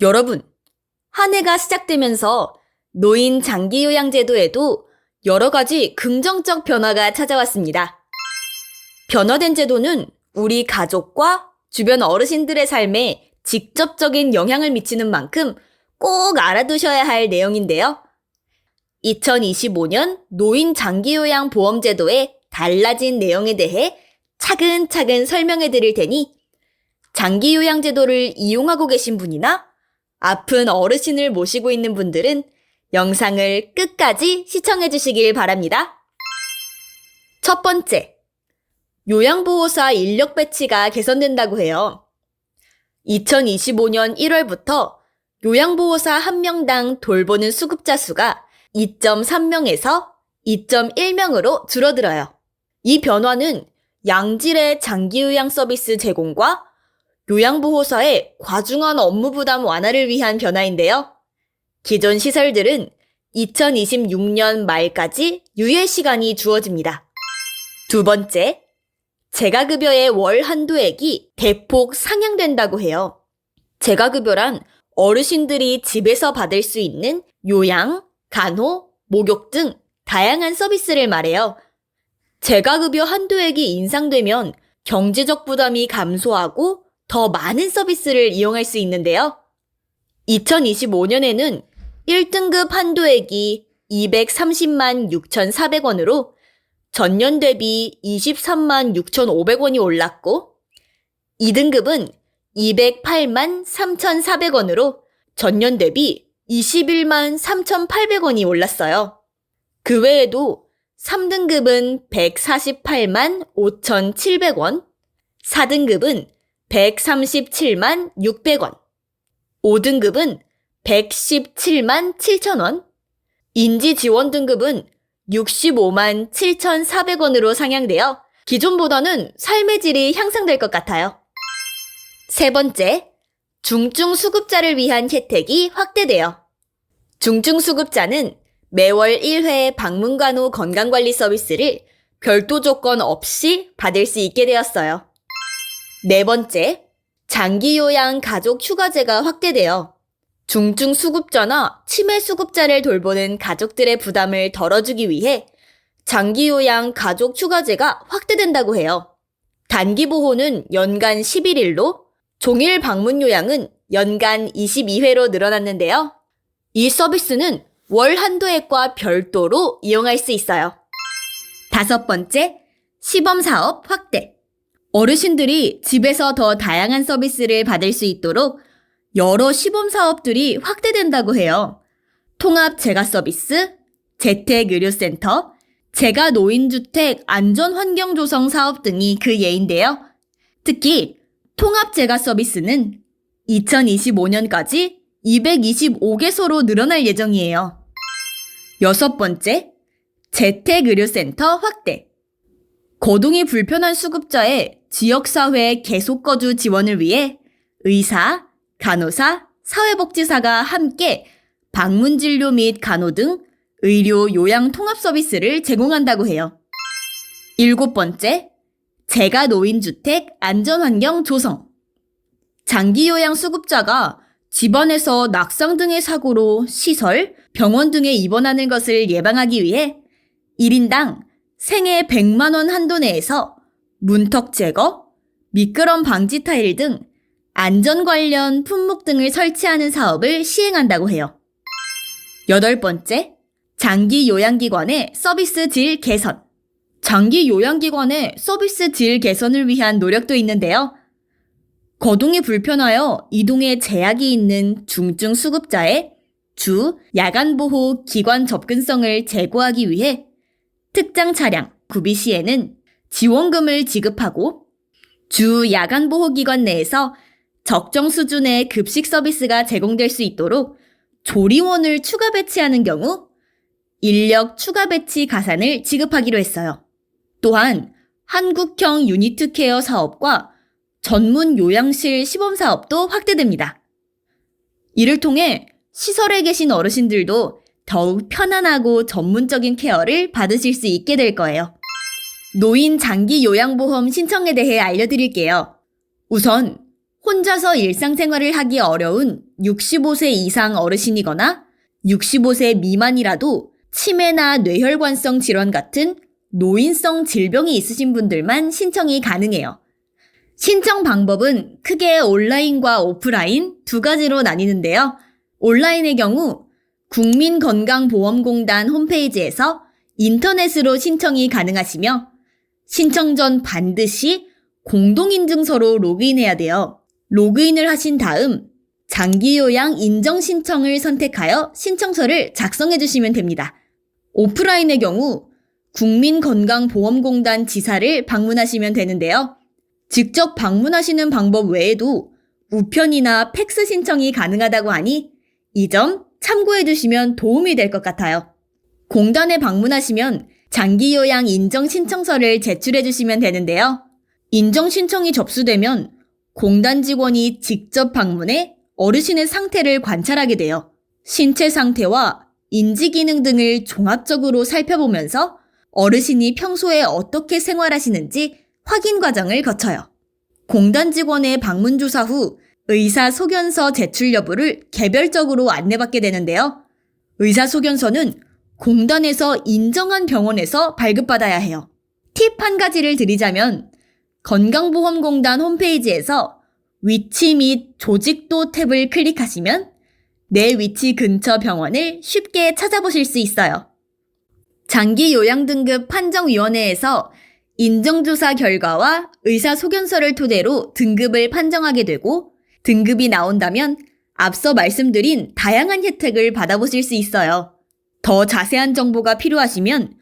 여러분, 한 해가 시작되면서 노인 장기 요양 제도에도 여러 가지 긍정적 변화가 찾아왔습니다. 변화된 제도는 우리 가족과 주변 어르신들의 삶에 직접적인 영향을 미치는 만큼 꼭 알아두셔야 할 내용인데요. 2025년 노인 장기 요양 보험 제도의 달라진 내용에 대해 차근차근 설명해 드릴 테니 장기 요양 제도를 이용하고 계신 분이나 아픈 어르신을 모시고 있는 분들은 영상을 끝까지 시청해 주시길 바랍니다. 첫 번째, 요양보호사 인력 배치가 개선된다고 해요. 2025년 1월부터 요양보호사 1명당 돌보는 수급자 수가 2.3명에서 2.1명으로 줄어들어요. 이 변화는 양질의 장기 요양 서비스 제공과 요양보호사의 과중한 업무 부담 완화를 위한 변화인데요. 기존 시설들은 2026년 말까지 유예 시간이 주어집니다. 두 번째, 재가급여의 월 한도액이 대폭 상향된다고 해요. 재가급여란 어르신들이 집에서 받을 수 있는 요양, 간호, 목욕 등 다양한 서비스를 말해요. 재가급여 한도액이 인상되면 경제적 부담이 감소하고 더 많은 서비스를 이용할 수 있는데요. 2025년에는 1등급 한도액이 230만 6,400원으로 전년 대비 23만 6,500원이 올랐고 2등급은 208만 3,400원으로 전년 대비 21만 3,800원이 올랐어요. 그 외에도 3등급은 148만 5,700원, 4등급은 137만 600원, 5등급은 117만 7천원, 인지 지원 등급은 65만 7,400원으로 상향되어 기존보다는 삶의 질이 향상될 것 같아요. 세 번째, 중증 수급자를 위한 혜택이 확대돼요. 중증 수급자는 매월 1회 방문간 후 건강관리 서비스를 별도 조건 없이 받을 수 있게 되었어요. 네 번째, 장기요양 가족 휴가제가 확대되어 중증 수급자나 치매 수급자를 돌보는 가족들의 부담을 덜어주기 위해 장기요양 가족 휴가제가 확대된다고 해요. 단기 보호는 연간 11일로 종일 방문 요양은 연간 22회로 늘어났는데요. 이 서비스는 월 한도액과 별도로 이용할 수 있어요. 다섯 번째, 시범 사업 확대. 어르신들이 집에서 더 다양한 서비스를 받을 수 있도록 여러 시범 사업들이 확대된다고 해요. 통합 재가 서비스, 재택 의료센터, 재가 노인주택 안전환경 조성 사업 등이 그 예인데요. 특히 통합 재가 서비스는 2025년까지 225개소로 늘어날 예정이에요. 여섯 번째, 재택 의료센터 확대. 거동이 불편한 수급자의 지역사회 계속거주 지원을 위해 의사, 간호사, 사회복지사가 함께 방문진료 및 간호 등 의료 요양 통합 서비스를 제공한다고 해요. 일곱 번째, 재가 노인주택 안전환경 조성. 장기 요양 수급자가 집안에서 낙상 등의 사고로 시설, 병원 등에 입원하는 것을 예방하기 위해 1인당 생애 100만 원 한도 내에서 문턱 제거, 미끄럼 방지 타일 등 안전 관련 품목 등을 설치하는 사업을 시행한다고 해요. 여덟 번째, 장기 요양기관의 서비스 질 개선. 장기 요양기관의 서비스 질 개선을 위한 노력도 있는데요. 거동이 불편하여 이동에 제약이 있는 중증 수급자의 주, 야간 보호 기관 접근성을 제고하기 위해 특장 차량, 구비 시에는 지원금을 지급하고 주 야간 보호 기관 내에서 적정 수준의 급식 서비스가 제공될 수 있도록 조리원을 추가 배치하는 경우 인력 추가 배치 가산을 지급하기로 했어요. 또한 한국형 유니트 케어 사업과 전문 요양실 시범 사업도 확대됩니다. 이를 통해 시설에 계신 어르신들도 더욱 편안하고 전문적인 케어를 받으실 수 있게 될 거예요. 노인 장기 요양보험 신청에 대해 알려드릴게요. 우선 혼자서 일상생활을 하기 어려운 65세 이상 어르신이거나 65세 미만이라도 치매나 뇌혈관성 질환 같은 노인성 질병이 있으신 분들만 신청이 가능해요. 신청 방법은 크게 온라인과 오프라인 두 가지로 나뉘는데요. 온라인의 경우 국민건강보험공단 홈페이지에서 인터넷으로 신청이 가능하시며 신청 전 반드시 공동인증서로 로그인해야 돼요. 로그인을 하신 다음 장기요양 인정 신청을 선택하여 신청서를 작성해 주시면 됩니다. 오프라인의 경우 국민건강보험공단 지사를 방문하시면 되는데요. 직접 방문하시는 방법 외에도 우편이나 팩스 신청이 가능하다고 하니 이 점 참고해 주시면 도움이 될 것 같아요. 공단에 방문하시면 장기 요양 인정 신청서를 제출해 주시면 되는데요. 인정 신청이 접수되면 공단 직원이 직접 방문해 어르신의 상태를 관찰하게 돼요. 신체 상태와 인지 기능 등을 종합적으로 살펴보면서 어르신이 평소에 어떻게 생활하시는지 확인 과정을 거쳐요. 공단 직원의 방문 조사 후 의사 소견서 제출 여부를 개별적으로 안내받게 되는데요. 의사 소견서는 공단에서 인정한 병원에서 발급받아야 해요. 팁 한 가지를 드리자면 건강보험공단 홈페이지에서 위치 및 조직도 탭을 클릭하시면 내 위치 근처 병원을 쉽게 찾아보실 수 있어요. 장기 요양 등급 판정위원회에서 인정조사 결과와 의사 소견서를 토대로 등급을 판정하게 되고 등급이 나온다면 앞서 말씀드린 다양한 혜택을 받아보실 수 있어요. 더 자세한 정보가 필요하시면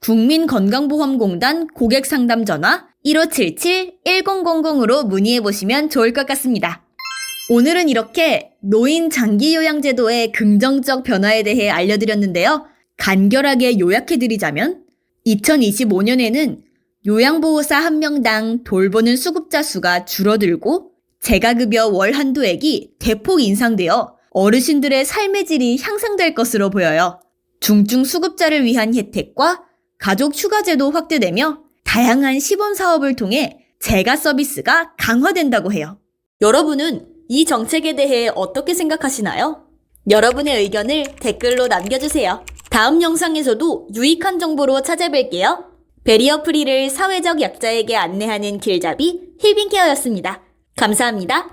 국민건강보험공단 고객상담 전화 1577-1000으로 문의해 보시면 좋을 것 같습니다. 오늘은 이렇게 노인 장기 요양제도의 긍정적 변화에 대해 알려드렸는데요. 간결하게 요약해드리자면 2025년에는 요양보호사 한 명당 돌보는 수급자 수가 줄어들고 재가급여 월 한도액이 대폭 인상되어 어르신들의 삶의 질이 향상될 것으로 보여요. 중증 수급자를 위한 혜택과 가족 휴가제도 확대되며 다양한 시범 사업을 통해 재가 서비스가 강화된다고 해요. 여러분은 이 정책에 대해 어떻게 생각하시나요? 여러분의 의견을 댓글로 남겨주세요. 다음 영상에서도 유익한 정보로 찾아뵐게요. 베리어 프리를 사회적 약자에게 안내하는 길잡이 힐빈케어였습니다. 감사합니다.